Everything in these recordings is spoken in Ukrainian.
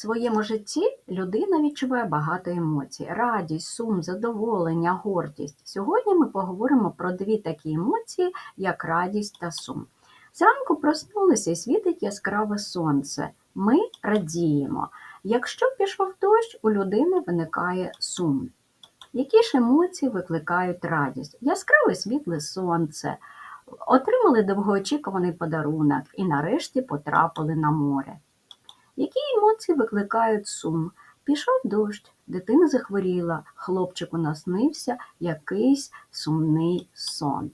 своєму житті людина відчуває багато емоцій: радість, сум, задоволення, гордість. Сьогодні ми поговоримо про дві такі емоції, як радість та сум. Зранку проснулися і світить яскраве сонце. Ми радіємо. Якщо пішов дощ, у людини виникає сум. Які ж емоції викликають радість? Яскраве світле сонце, отримали довгоочікуваний подарунок і нарешті потрапили на море. Які емоції викликають сум? Пішов дощ, дитина захворіла, хлопчику наснився якийсь сумний сон.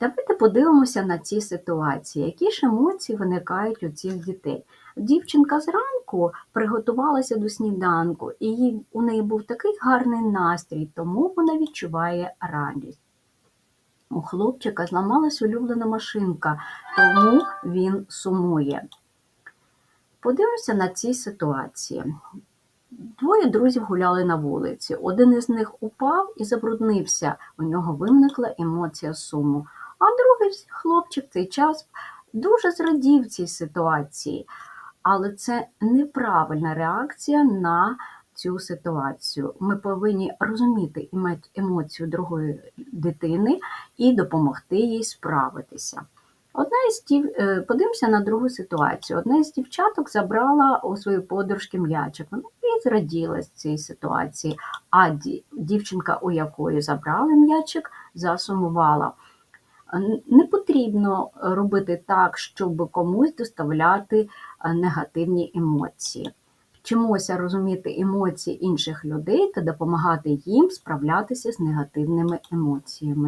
Давайте подивимося на ці ситуації, які ж емоції виникають у цих дітей. Дівчинка зранку приготувалася до сніданку, і у неї був такий гарний настрій, тому вона відчуває радість. У хлопчика зламалась улюблена машинка, тому він сумує. Подивимося на ці ситуації. Двоє друзів гуляли на вулиці. Один із них упав і забруднився. У нього виникла емоція суму. А другий хлопчик в цей час дуже зрадів цій ситуації. Але це неправильна реакція на цю ситуацію. Ми повинні розуміти емоцію другої дитини і допомогти їй справитися. Одна із дів... е, подивимося на другу ситуацію. Одна із дівчаток забрала у своєї подружки м'ячик. Вона і зраділа з цієї ситуації. А дівчинка, у якої забрали м'ячик, засумувала. Не потрібно робити так, щоб комусь доставляти е, негативні емоції. Вчимося розуміти емоції інших людей та допомагати їм справлятися з негативними емоціями.